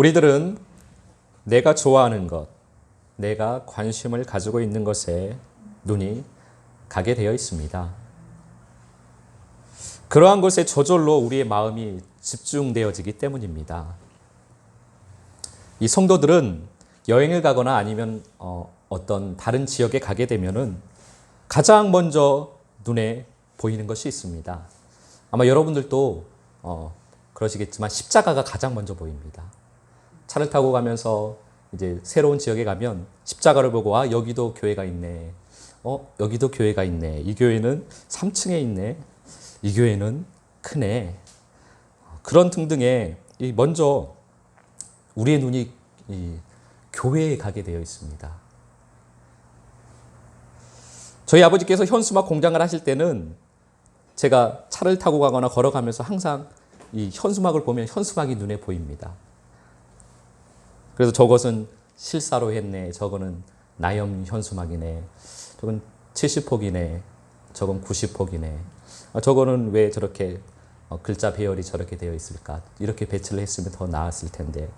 우리들은 내가 좋아하는 것, 내가 관심을 가지고 있는 것에 눈이 가게 되어 있습니다. 그러한 것에 저절로 우리의 마음이 집중되어지기 때문입니다. 이 성도들은 여행을 가거나 아니면 어, 어떤 다른 지역에 가게 되면은 가장 먼저 눈에 보이는 것이 있습니다. 아마 여러분들도 어, 그러시겠지만 십자가가 가장 먼저 보입니다. 차를 타고 가면서 이제 새로운 지역에 가면 십자가를 보고 아 여기도 교회가 있네. 어 여기도 교회가 있네. 이 교회는 3층에 있네. 이 교회는 크네. 그런 등등의 이 먼저 우리의 눈이 이 교회에 가게 되어 있습니다. 저희 아버지께서 현수막 공장을 하실 때는 제가 차를 타고 가거나 걸어가면서 항상 이 현수막을 보면 현수막이 눈에 보입니다. 그래서 저것은 실사로 했네. 저거는 나염 현수막이네. 저건 70폭이네. 저건 90폭이네. 아, 저거는 왜 저렇게 어, 글자 배열이 저렇게 되어 있을까? 이렇게 배치를 했으면 더 나았을 텐데.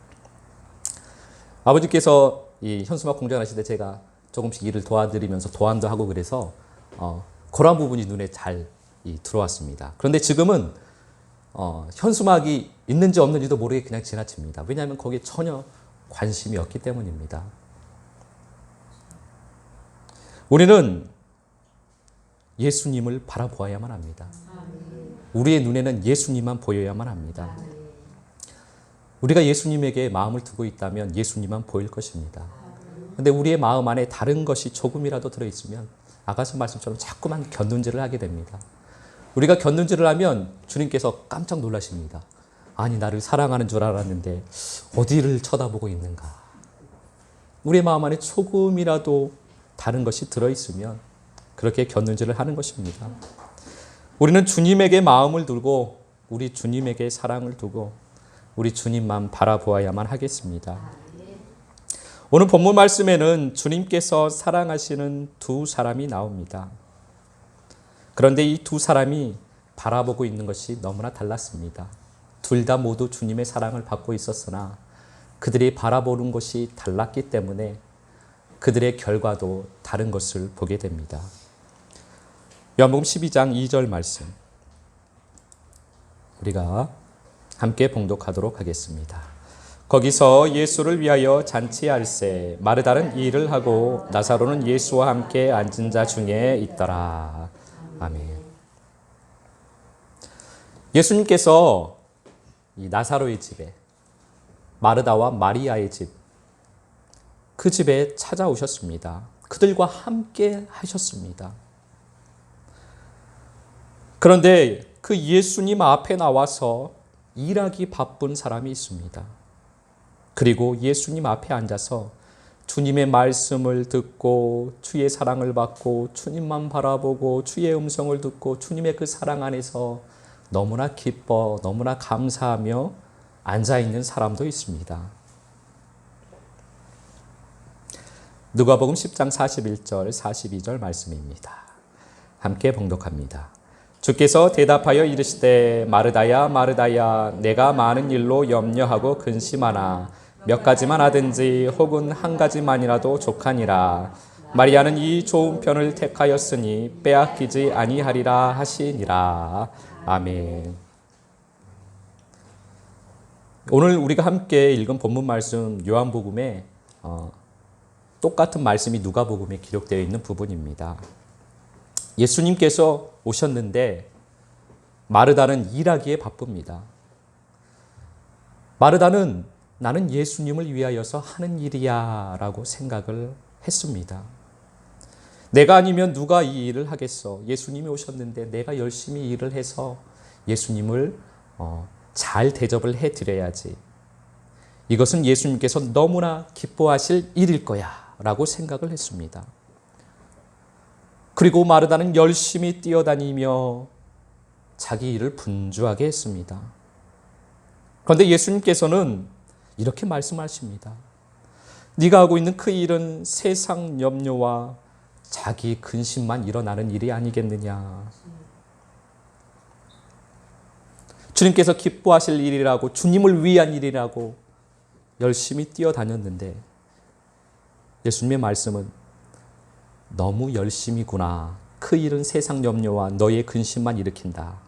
아버지께서 이 현수막 공장 하실 때 제가 조금씩 일을 도와드리면서 도안도 하고 그래서 어, 그런 부분이 눈에 잘 이, 들어왔습니다. 그런데 지금은 어, 현수막이 있는지 없는지도 모르게 그냥 지나칩니다. 왜냐하면 거기에 전혀 관심이 없기 때문입니다. 우리는 예수님을 바라보아야만 합니다. 우리의 눈에는 예수님만 보여야만 합니다. 우리가 예수님에게 마음을 두고 있다면 예수님만 보일 것입니다. 근데 우리의 마음 안에 다른 것이 조금이라도 들어있으면 아가서 말씀처럼 자꾸만 견눈질을 하게 됩니다. 우리가 견눈질을 하면 주님께서 깜짝 놀라십니다. 아니, 나를 사랑하는 줄 알았는데 어디를 쳐다보고 있는가? 우리의 마음 안에 조금이라도 다른 것이 들어있으면 그렇게 견눈질을 하는 것입니다. 우리는 주님에게 마음을 두고 우리 주님에게 사랑을 두고 우리 주님만 바라보아야만 하겠습니다. 오늘 본문 말씀에는 주님께서 사랑하시는 두 사람이 나옵니다. 그런데 이 두 사람이 바라보고 있는 것이 너무나 달랐습니다. 둘 다 모두 주님의 사랑을 받고 있었으나 그들이 바라보는 것이 달랐기 때문에 그들의 결과도 다른 것을 보게 됩니다. 요한복음 12장 2절 말씀 우리가 함께 봉독하도록 하겠습니다. 거기서 예수를 위하여 잔치할세 마르다는 이 일을 하고 나사로는 예수와 함께 앉은 자 중에 있더라. 아멘. 예수님께서 이 나사로의 집에 마르다와 마리아의 집, 그 집에 찾아오셨습니다. 그들과 함께 하셨습니다. 그런데 그 예수님 앞에 나와서 일하기 바쁜 사람이 있습니다. 그리고 예수님 앞에 앉아서 주님의 말씀을 듣고 주의 사랑을 받고 주님만 바라보고 주의 음성을 듣고 주님의 그 사랑 안에서 너무나 기뻐 너무나 감사하며 앉아 있는 사람도 있습니다. 누가복음 10장 41절 42절 말씀입니다. 함께 봉독합니다. 주께서 대답하여 이르시되 마르다야 마르다야 내가 많은 일로 염려하고 근심하나 몇 가지만 하든지 혹은 한 가지만이라도 족하니라 마리아는 이 좋은 편을 택하였으니 빼앗기지 아니하리라 하시니라 아멘. 오늘 우리가 함께 읽은 본문 말씀 요한복음에 어, 똑같은 말씀이 누가복음에 기록되어 있는 부분입니다. 예수님께서 오셨는데 마르다는 일하기에 바쁩니다. 마르다는 나는 예수님을 위하여서 하는 일이야 라고 생각을 했습니다. 내가 아니면 누가 이 일을 하겠어? 예수님이 오셨는데 내가 열심히 일을 해서 예수님을 어, 잘 대접을 해 드려야지. 이것은 예수님께서 너무나 기뻐하실 일일 거야 라고 생각을 했습니다. 그리고 마르다는 열심히 뛰어다니며 자기 일을 분주하게 했습니다. 그런데 예수님께서는 이렇게 말씀하십니다. 네가 하고 있는 그 일은 세상 염려와 자기 근심만 일어나는 일이 아니겠느냐. 주님께서 기뻐하실 일이라고 주님을 위한 일이라고 열심히 뛰어다녔는데 예수님의 말씀은 너무 열심이구나. 그 일은 세상 염려와 너의 근심만 일으킨다.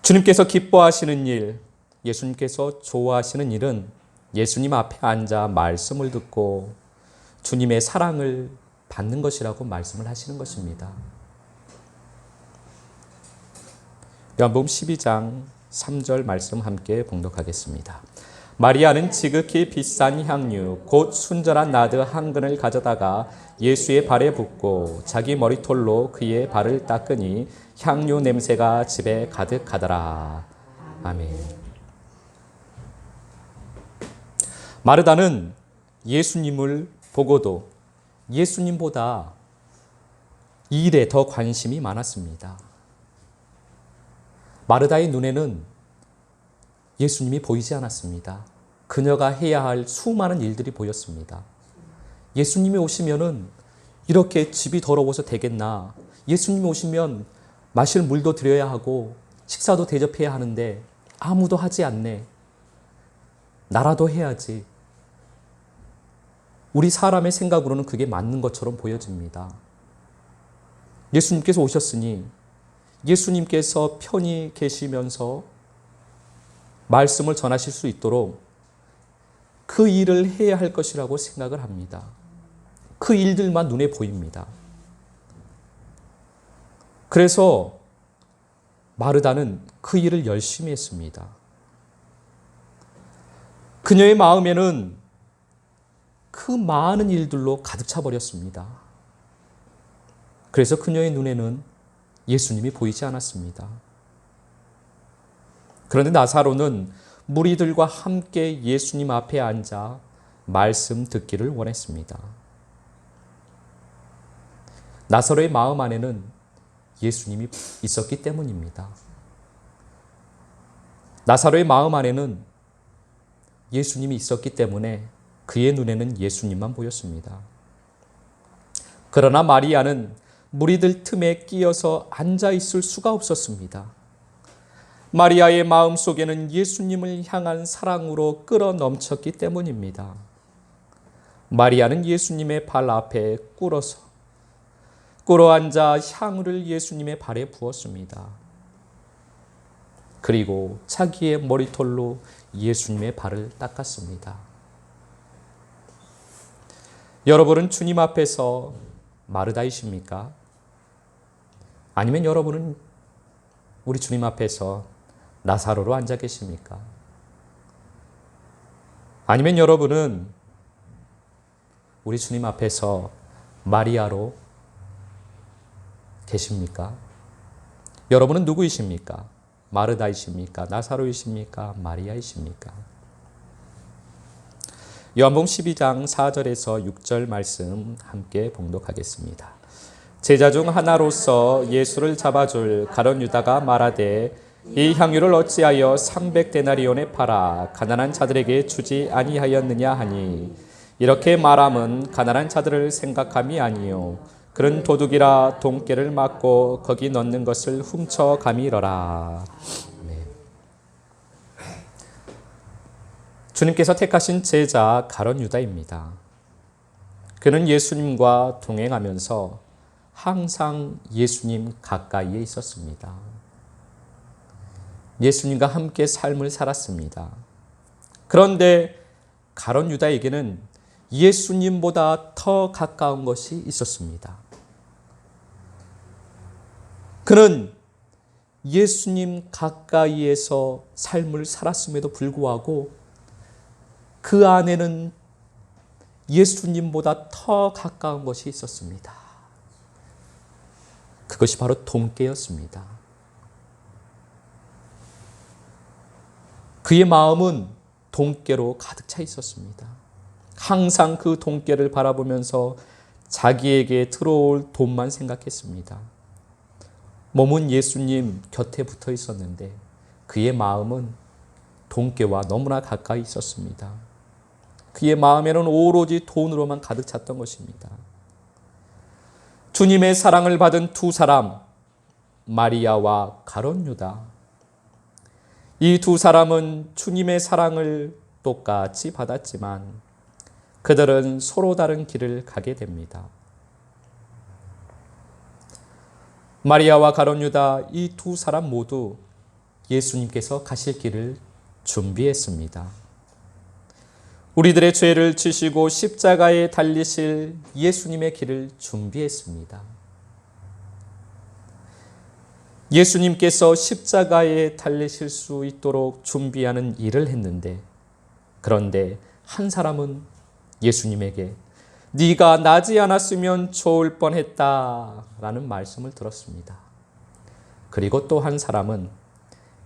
주님께서 기뻐하시는 일, 예수님께서 좋아하시는 일은 예수님 앞에 앉아 말씀을 듣고 주님의 사랑을 받는 것이라고 말씀을 하시는 것입니다. 요한복음 12장 3절 말씀 함께 봉독하겠습니다. 마리아는 지극히 비싼 향유 곧 순전한 나드 한 근을 가져다가 예수의 발에 붓고 자기 머리털로 그의 발을 닦으니 향유 냄새가 집에 가득하더라. 아멘. 마르다는 예수님을 보고도 예수님보다 일에 더 관심이 많았습니다. 마르다의 눈에는 예수님이 보이지 않았습니다. 그녀가 해야 할 수많은 일들이 보였습니다. 예수님이 오시면은 이렇게 집이 더러워서 되겠나? 예수님이 오시면 마실 물도 드려야 하고 식사도 대접해야 하는데 아무도 하지 않네. 나라도 해야지. 우리 사람의 생각으로는 그게 맞는 것처럼 보여집니다. 예수님께서 오셨으니 예수님께서 편히 계시면서 말씀을 전하실 수 있도록 그 일을 해야 할 것이라고 생각을 합니다. 그 일들만 눈에 보입니다. 그래서 마르다는 그 일을 열심히 했습니다. 그녀의 마음에는 그 많은 일들로 가득 차 버렸습니다. 그래서 그녀의 눈에는 예수님이 보이지 않았습니다. 그런데 나사로는 무리들과 함께 예수님 앞에 앉아 말씀 듣기를 원했습니다. 나사로의 마음 안에는 예수님이 있었기 때문입니다. 나사로의 마음 안에는 예수님이 있었기 때문에 그의 눈에는 예수님만 보였습니다. 그러나 마리아는 무리들 틈에 끼어서 앉아 있을 수가 없었습니다. 마리아의 마음 속에는 예수님을 향한 사랑으로 끌어 넘쳤기 때문입니다. 마리아는 예수님의 발 앞에 꿇어서 꿇어 앉아 향을 예수님의 발에 부었습니다. 그리고 자기의 머리털로 예수님의 발을 닦았습니다. 여러분은 주님 앞에서 마르다이십니까? 아니면 여러분은 우리 주님 앞에서 나사로로 앉아 계십니까? 아니면 여러분은 우리 주님 앞에서 마리아로 계십니까? 여러분은 누구이십니까? 마르다이십니까? 나사로이십니까? 마리아이십니까? 요한복음 12장 4절에서 6절 말씀 함께 봉독하겠습니다. 제자 중 하나로서 예수를 잡아줄 가론 유다가 말하되 이 향유를 어찌하여 300데나리온에 팔아 가난한 자들에게 주지 아니하였느냐 하니 이렇게 말함은 가난한 자들을 생각함이 아니요 그런 도둑이라 돈깨를 맞고 거기 넣는 것을 훔쳐 감이러라. 주님께서 택하신 제자 가론 유다입니다. 그는 예수님과 동행하면서 항상 예수님 가까이에 있었습니다. 예수님과 함께 삶을 살았습니다. 그런데 가론 유다에게는 예수님보다 더 가까운 것이 있었습니다. 그는 예수님 가까이에서 삶을 살았음에도 불구하고 그 안에는 예수님보다 더 가까운 것이 있었습니다. 그것이 바로 돈깨였습니다. 그의 마음은 돈깨로 가득 차 있었습니다. 항상 그 돈깨를 바라보면서 자기에게 들어올 돈만 생각했습니다. 몸은 예수님 곁에 붙어 있었는데 그의 마음은 돈깨와 너무나 가까이 있었습니다. 그의 마음에는 오로지 돈으로만 가득 찼던 것입니다. 주님의 사랑을 받은 두 사람, 마리아와 가론 유다. 이 두 사람은 주님의 사랑을 똑같이 받았지만 그들은 서로 다른 길을 가게 됩니다. 마리아와 가론 유다 이 두 사람 모두 예수님께서 가실 길을 준비했습니다. 우리들의 죄를 지시고 십자가에 달리실 예수님의 길을 준비했습니다. 예수님께서 십자가에 달리실 수 있도록 준비하는 일을 했는데 그런데 한 사람은 예수님에게 네가 나지 않았으면 좋을 뻔했다라는 말씀을 들었습니다. 그리고 또 한 사람은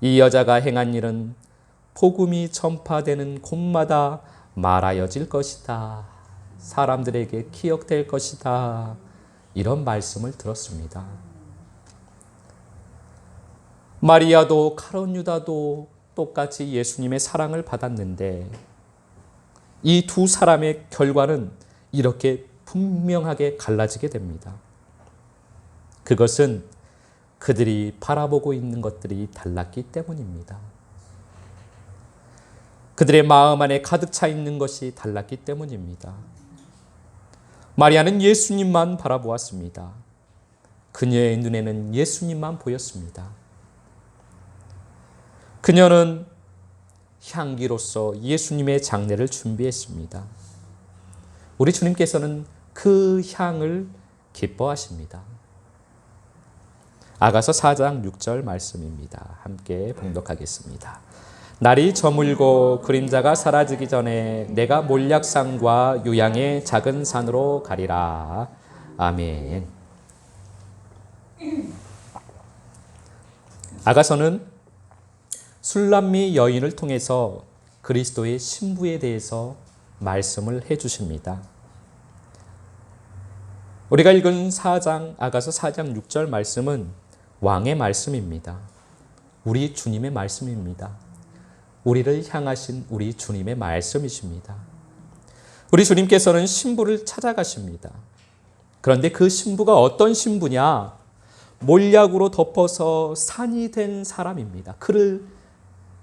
이 여자가 행한 일은 복음이 전파되는 곳마다 말하여질 것이다. 사람들에게 기억될 것이다. 이런 말씀을 들었습니다. 마리아도 카론 유다도 똑같이 예수님의 사랑을 받았는데 이 두 사람의 결과는 이렇게 분명하게 갈라지게 됩니다. 그것은 그들이 바라보고 있는 것들이 달랐기 때문입니다. 그들의 마음 안에 가득 차 있는 것이 달랐기 때문입니다. 마리아는 예수님만 바라보았습니다. 그녀의 눈에는 예수님만 보였습니다. 그녀는 향기로서 예수님의 장례를 준비했습니다. 우리 주님께서는 그 향을 기뻐하십니다. 아가서 4장 6절 말씀입니다. 함께 봉독하겠습니다. 날이 저물고 그림자가 사라지기 전에 내가 몰약산과 유양의 작은 산으로 가리라. 아멘. 아가서는 술람미 여인을 통해서 그리스도의 신부에 대해서 말씀을 해 주십니다. 우리가 읽은 4장 아가서 4장 6절 말씀은 왕의 말씀입니다. 우리 주님의 말씀입니다. 우리를 향하신 우리 주님의 말씀이십니다. 우리 주님께서는 신부를 찾아가십니다. 그런데 그 신부가 어떤 신부냐? 몰약으로 덮어서 산이 된 사람입니다. 그를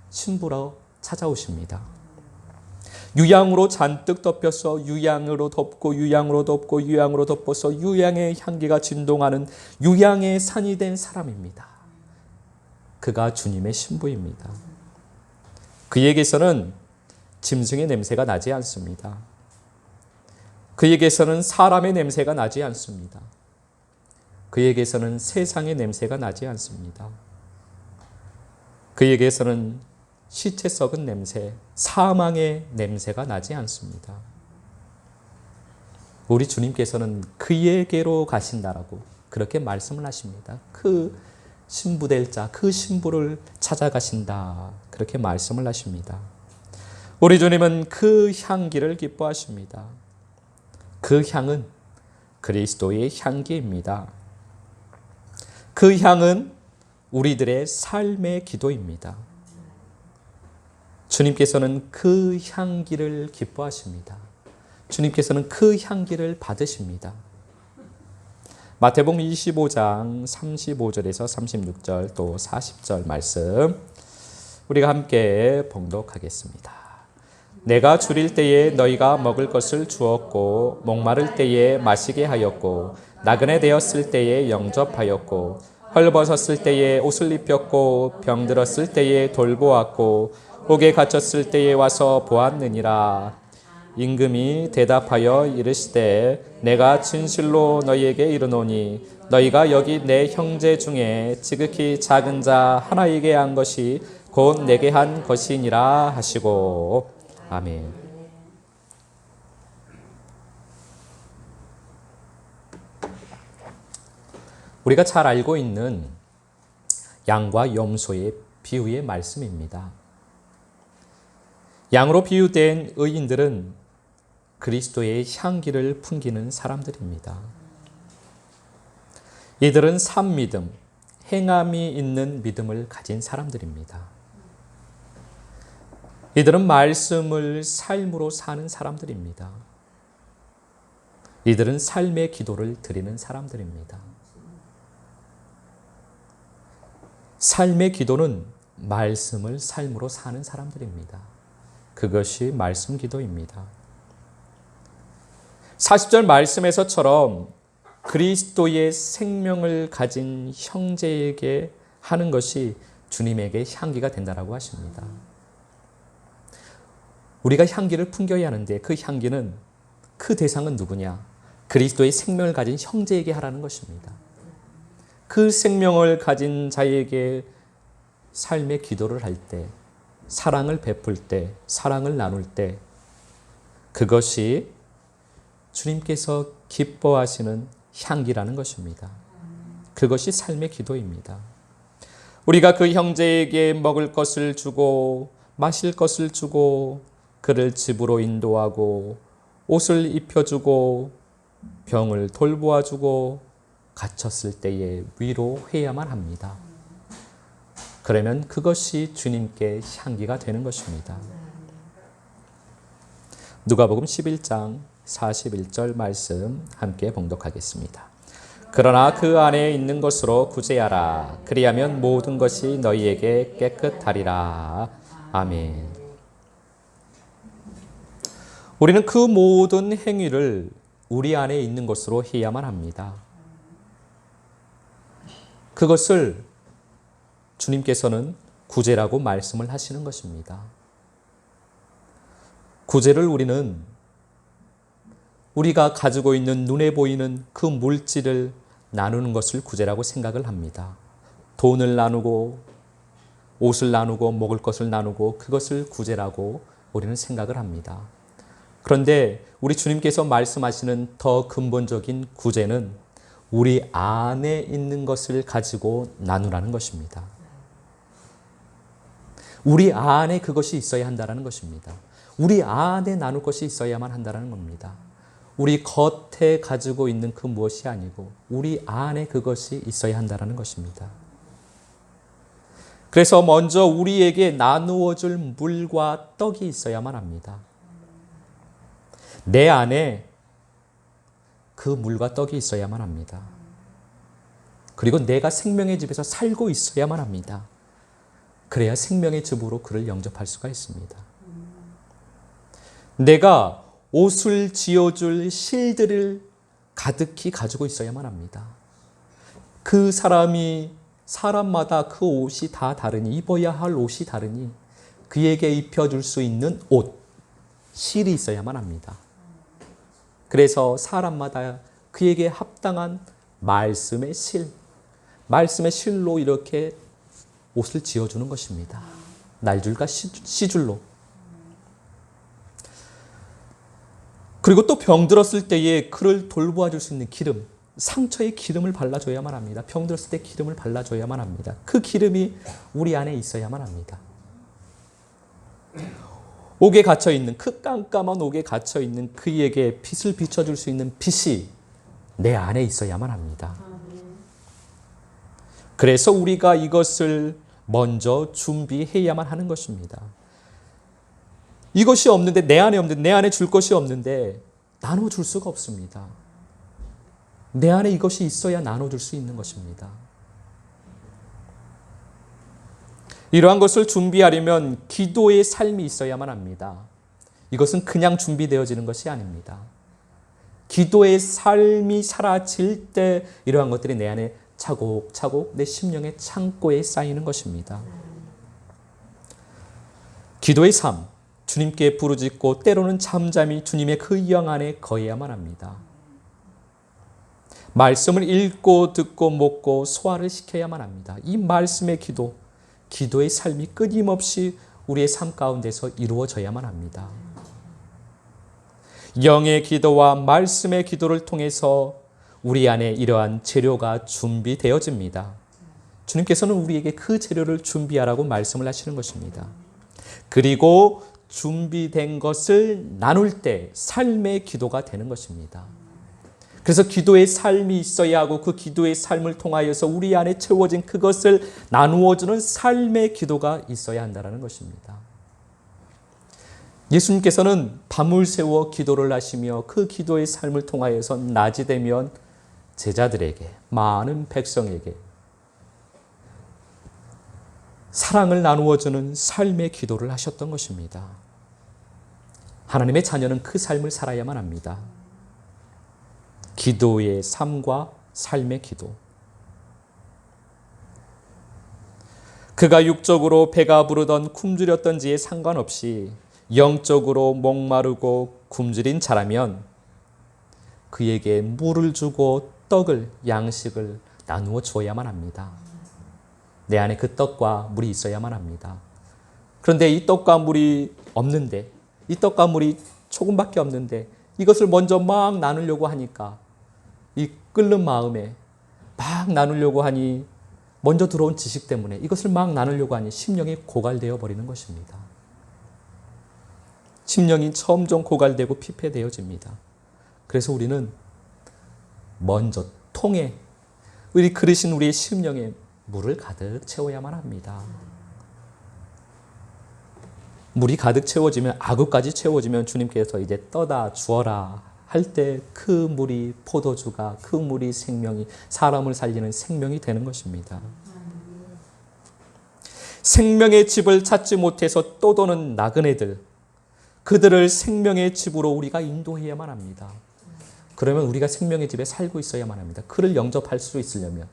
신부로 찾아오십니다. 유향으로 잔뜩 덮여서 유향으로 덮고 유향으로 덮고 유향으로 덮어서 유향의 향기가 진동하는 유향의 산이 된 사람입니다. 그가 주님의 신부입니다. 그에게서는 짐승의 냄새가 나지 않습니다. 그에게서는 사람의 냄새가 나지 않습니다. 그에게서는 세상의 냄새가 나지 않습니다. 그에게서는 시체 썩은 냄새, 사망의 냄새가 나지 않습니다. 우리 주님께서는 그에게로 가신다라고 그렇게 말씀을 하십니다. 그 신부될 자, 그 신부를 찾아가신다. 그렇게 말씀을 하십니다. 우리 주님은 그 향기를 기뻐하십니다. 그 향은 그리스도의 향기입니다. 그 향은 우리들의 삶의 기도입니다. 주님께서는 그 향기를 기뻐하십니다. 주님께서는 그 향기를 받으십니다. 마태복음 25장 35절에서 36절 또 40절 말씀 우리가 함께 봉독하겠습니다. 내가 줄일 때에 너희가 먹을 것을 주었고 목마를 때에 마시게 하였고 나그네 되었을 때에 영접하였고 헐벗었을 때에 옷을 입혔고 병들었을 때에 돌보았고 옥에 갇혔을 때에 와서 보았느니라. 임금이 대답하여 이르시되 내가 진실로 너희에게 이르노니 너희가 여기 내 형제 중에 지극히 작은 자 하나에게 한 것이 곧 내게 한 것이니라 하시고 아멘. 우리가 잘 알고 있는 양과 염소의 비유의 말씀입니다. 양으로 비유된 의인들은 그리스도의 향기를 풍기는 사람들입니다. 이들은 산 믿음, 행함이 있는 믿음을 가진 사람들입니다. 이들은 말씀을 삶으로 사는 사람들입니다. 이들은 삶의 기도를 드리는 사람들입니다. 삶의 기도는 말씀을 삶으로 사는 사람들입니다. 그것이 말씀 기도입니다. 40절 말씀에서처럼 그리스도의 생명을 가진 형제에게 하는 것이 주님에게 향기가 된다라고 하십니다. 우리가 향기를 풍겨야 하는데 그 향기는 그 대상은 누구냐? 그리스도의 생명을 가진 형제에게 하라는 것입니다. 그 생명을 가진 자에게 삶의 기도를 할 때, 사랑을 베풀 때, 사랑을 나눌 때, 그것이 주님께서 기뻐하시는 향기라는 것입니다. 그것이 삶의 기도입니다. 우리가 그 형제에게 먹을 것을 주고, 마실 것을 주고, 그를 집으로 인도하고, 옷을 입혀주고, 병을 돌보아주고, 갇혔을 때에 위로해야만 합니다. 그러면 그것이 주님께 향기가 되는 것입니다. 누가복음 11장 41절 말씀 함께 봉독하겠습니다. 그러나 그 안에 있는 것으로 구제하라. 그리하면 모든 것이 너희에게 깨끗하리라. 아멘. 우리는 그 모든 행위를 우리 안에 있는 것으로 해야만 합니다. 그것을 주님께서는 구제라고 말씀을 하시는 것입니다. 구제를 우리는 우리가 가지고 있는 눈에 보이는 그 물질을 나누는 것을 구제라고 생각을 합니다. 돈을 나누고 옷을 나누고 먹을 것을 나누고 그것을 구제라고 우리는 생각을 합니다. 그런데 우리 주님께서 말씀하시는 더 근본적인 구제는 우리 안에 있는 것을 가지고 나누라는 것입니다. 우리 안에 그것이 있어야 한다는 것입니다. 우리 안에 나눌 것이 있어야만 한다는 겁니다. 우리 겉에 가지고 있는 그 무엇이 아니고 우리 안에 그것이 있어야 한다는 것입니다. 그래서 먼저 우리에게 나누어 줄 물과 떡이 있어야만 합니다. 내 안에 그 물과 떡이 있어야만 합니다. 그리고 내가 생명의 집에서 살고 있어야만 합니다. 그래야 생명의 집으로 그를 영접할 수가 있습니다. 내가 옷을 지어줄 실들을 가득히 가지고 있어야만 합니다. 그 사람이 사람마다 그 옷이 다 다르니 입어야 할 옷이 다르니 그에게 입혀줄 수 있는 옷, 실이 있어야만 합니다. 그래서 사람마다 그에게 합당한 말씀의 실, 말씀의 실로 이렇게 옷을 지어주는 것입니다. 날줄과 시줄로. 그리고 또 병들었을 때에 그를 돌보아 줄 수 있는 기름, 상처에 기름을 발라줘야만 합니다. 병들었을 때 기름을 발라줘야만 합니다. 그 기름이 우리 안에 있어야만 합니다. 옥에 갇혀 있는 그 깜깜한 옥에 갇혀 있는 그에게 빛을 비춰 줄 수 있는 빛이 내 안에 있어야만 합니다. 그래서 우리가 이것을 먼저 준비해야만 하는 것입니다. 이것이 없는데 내 안에 없는데 내 안에 줄 것이 없는데 나눠 줄 수가 없습니다. 내 안에 이것이 있어야 나눠 줄 수 있는 것입니다. 이러한 것을 준비하려면 기도의 삶이 있어야만 합니다. 이것은 그냥 준비되어지는 것이 아닙니다. 기도의 삶이 사라질 때 이러한 것들이 내 안에 차곡차곡 내 심령의 창고에 쌓이는 것입니다. 기도의 삶, 주님께 부르짖고 때로는 잠잠히 주님의 그 영 안에 거해야만 합니다. 말씀을 읽고 듣고 먹고 소화를 시켜야만 합니다. 이 말씀의 기도, 기도의 삶이 끊임없이 우리의 삶 가운데서 이루어져야만 합니다. 영의 기도와 말씀의 기도를 통해서 우리 안에 이러한 재료가 준비되어집니다. 주님께서는 우리에게 그 재료를 준비하라고 말씀을 하시는 것입니다. 그리고 준비된 것을 나눌 때 삶의 기도가 되는 것입니다. 그래서 기도의 삶이 있어야 하고 그 기도의 삶을 통하여서 우리 안에 채워진 그것을 나누어 주는 삶의 기도가 있어야 한다는 것입니다. 예수님께서는 밤을 새워 기도를 하시며 그 기도의 삶을 통하여서 낮이 되면 제자들에게 많은 백성에게 사랑을 나누어주는 삶의 기도를 하셨던 것입니다. 하나님의 자녀는 그 삶을 살아야만 합니다. 기도의 삶과 삶의 기도. 그가 육적으로 배가 부르던 굶주렸던지에 상관없이 영적으로 목마르고 굶주린 자라면 그에게 물을 주고 떡을 양식을 나누어 주어야만 합니다. 내 안에 그 떡과 물이 있어야만 합니다. 그런데 이 떡과 물이 없는데 이 떡과 물이 조금밖에 없는데 이것을 먼저 막 나누려고 하니까 이 끓는 마음에 막 나누려고 하니 먼저 들어온 지식 때문에 이것을 막 나누려고 하니 심령이 고갈되어 버리는 것입니다. 심령이 점점 고갈되고 피폐되어집니다. 그래서 우리는 먼저 통에 우리 그릇인 우리의 심령에 물을 가득 채워야만 합니다. 물이 가득 채워지면 아구까지 채워지면 주님께서 이제 떠다 주어라 할 때 그 물이 포도주가 그 물이 생명이 사람을 살리는 생명이 되는 것입니다. 생명의 집을 찾지 못해서 떠도는 나그네들 그들을 생명의 집으로 우리가 인도해야만 합니다. 그러면 우리가 생명의 집에 살고 있어야만 합니다. 그를 영접할 수 있으려면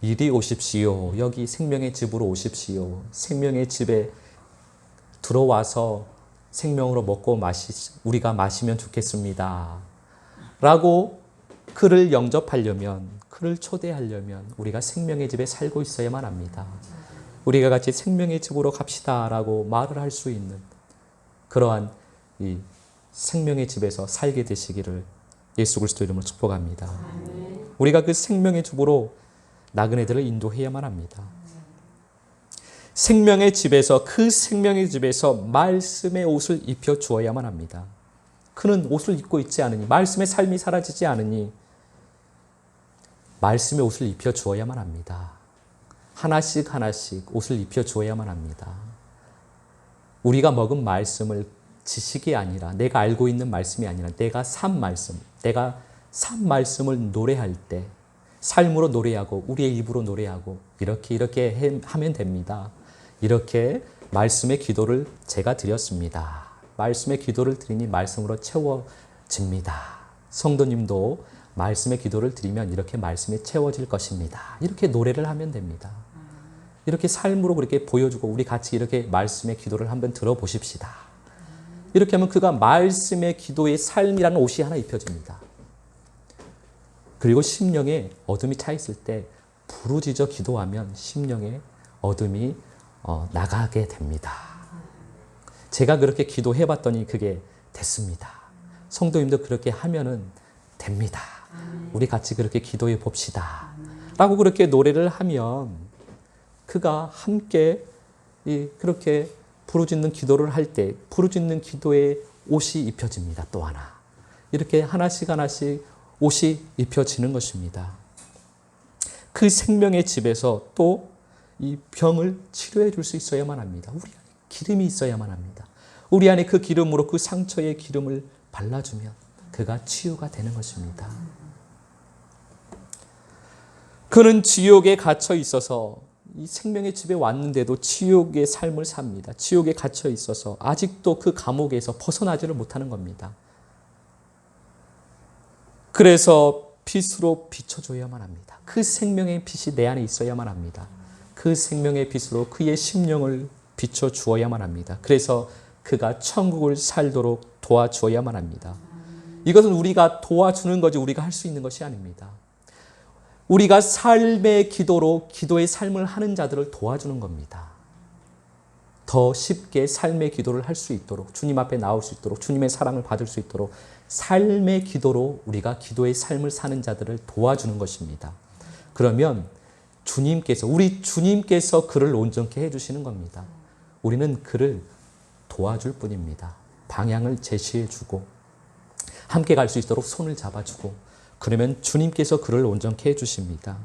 이리 오십시오. 여기 생명의 집으로 오십시오. 생명의 집에 들어와서 생명으로 먹고 마시 우리가 마시면 좋겠습니다. 라고 그를 영접하려면 그를 초대하려면 우리가 생명의 집에 살고 있어야만 합니다. 우리가 같이 생명의 집으로 갑시다 라고 말을 할 수 있는 그러한 이 생명의 집에서 살게 되시기를 예수 그리스도 이름으로 축복합니다. 우리가 그 생명의 집으로 나그네들을 인도해야만 합니다. 생명의 집에서 그 생명의 집에서 말씀의 옷을 입혀 주어야만 합니다. 그는 옷을 입고 있지 않으니 말씀의 삶이 사라지지 않으니 말씀의 옷을 입혀 주어야만 합니다. 하나씩 하나씩 옷을 입혀 주어야만 합니다. 우리가 먹은 말씀을 지식이 아니라 내가 알고 있는 말씀이 아니라 내가 산 말씀, 내가 산 말씀을 노래할 때 삶으로 노래하고 우리의 입으로 노래하고 이렇게 이렇게 하면 됩니다. 이렇게 말씀의 기도를 제가 드렸습니다. 말씀의 기도를 드리니 말씀으로 채워집니다. 성도님도 말씀의 기도를 드리면 이렇게 말씀에 채워질 것입니다. 이렇게 노래를 하면 됩니다. 이렇게 삶으로 그렇게 보여주고 우리 같이 이렇게 말씀의 기도를 한번 들어보십시다. 이렇게 하면 그가 말씀의 기도의 삶이라는 옷이 하나 입혀집니다. 그리고 심령에 어둠이 차 있을 때 부르짖어 기도하면 심령에 어둠이 어, 나가게 됩니다. 제가 그렇게 기도해 봤더니 그게 됐습니다. 성도님도 그렇게 하면은 됩니다. 우리 같이 그렇게 기도해 봅시다. 라고 그렇게 노래를 하면 그가 함께 이 그렇게 부르짖는 기도를 할 때 부르짖는 기도의 옷이 입혀집니다. 또 하나. 이렇게 하나씩 하나씩 옷이 입혀지는 것입니다. 그 생명의 집에서 또 이 병을 치료해 줄 수 있어야만 합니다. 우리 안에 기름이 있어야만 합니다. 우리 안에 그 기름으로 그 상처의 기름을 발라주면 그가 치유가 되는 것입니다. 그는 지옥에 갇혀 있어서 이 생명의 집에 왔는데도 지옥의 삶을 삽니다. 지옥에 갇혀 있어서 아직도 그 감옥에서 벗어나지를 못하는 겁니다. 그래서 빛으로 비춰줘야만 합니다. 그 생명의 빛이 내 안에 있어야만 합니다. 그 생명의 빛으로 그의 심령을 비춰 주어야만 합니다. 그래서 그가 천국을 살도록 도와주어야만 합니다. 이것은 우리가 도와주는 거지 우리가 할 수 있는 것이 아닙니다. 우리가 삶의 기도로 기도의 삶을 하는 자들을 도와주는 겁니다. 더 쉽게 삶의 기도를 할 수 있도록 주님 앞에 나올 수 있도록 주님의 사랑을 받을 수 있도록 삶의 기도로 우리가 기도의 삶을 사는 자들을 도와주는 것입니다. 그러면 주님께서 우리 주님께서 그를 온전케 해 주시는 겁니다. 우리는 그를 도와줄 뿐입니다. 방향을 제시해 주고 함께 갈 수 있도록 손을 잡아 주고 그러면 주님께서 그를 온전케 해 주십니다.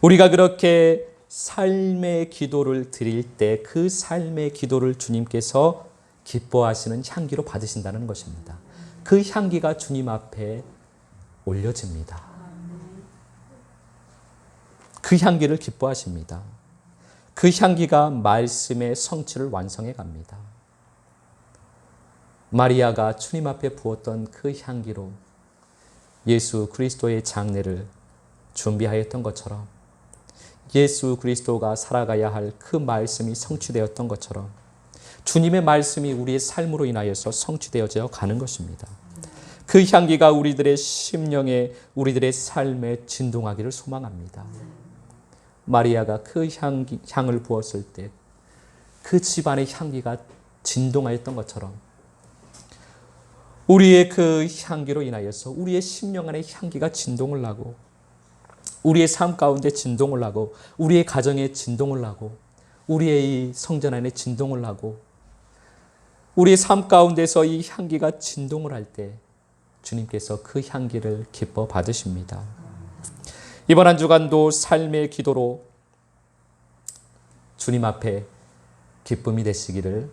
우리가 그렇게 삶의 기도를 드릴 때 그 삶의 기도를 주님께서 기뻐하시는 향기로 받으신다는 것입니다. 그 향기가 주님 앞에 올려집니다. 그 향기를 기뻐하십니다. 그 향기가 말씀의 성취를 완성해 갑니다. 마리아가 주님 앞에 부었던 그 향기로 예수 그리스도의 장례를 준비하였던 것처럼 예수 그리스도가 살아가야 할 그 말씀이 성취되었던 것처럼 주님의 말씀이 우리의 삶으로 인하여서 성취되어져 가는 것입니다. 그 향기가 우리들의 심령에 우리들의 삶에 진동하기를 소망합니다. 마리아가 그 향기, 향을 부었을 때 그 집안의 향기가 진동하였던 것처럼 우리의 그 향기로 인하여서 우리의 심령 안에 향기가 진동을 하고 우리의 삶 가운데 진동을 하고 우리의 가정에 진동을 하고 우리의 이 성전 안에 진동을 하고 우리의 삶 가운데서 이 향기가 진동을 할 때 주님께서 그 향기를 기뻐 받으십니다. 이번 한 주간도 삶의 기도로 주님 앞에 기쁨이 되시기를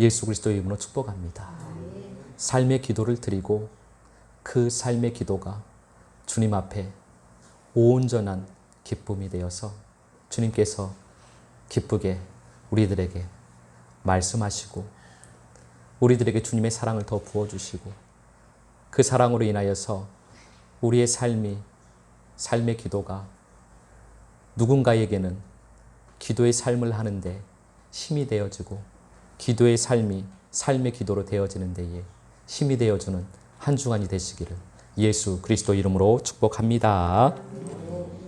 예수 그리스도의 이름으로 축복합니다. 삶의 기도를 드리고 그 삶의 기도가 주님 앞에 온전한 기쁨이 되어서 주님께서 기쁘게 우리들에게 말씀하시고 우리들에게 주님의 사랑을 더 부어주시고 그 사랑으로 인하여서 우리의 삶이 삶의 기도가 누군가에게는 기도의 삶을 하는데 힘이 되어지고 기도의 삶이 삶의 기도로 되어지는 데에 힘이 되어주는 한 주간이 되시기를 예수 그리스도 이름으로 축복합니다.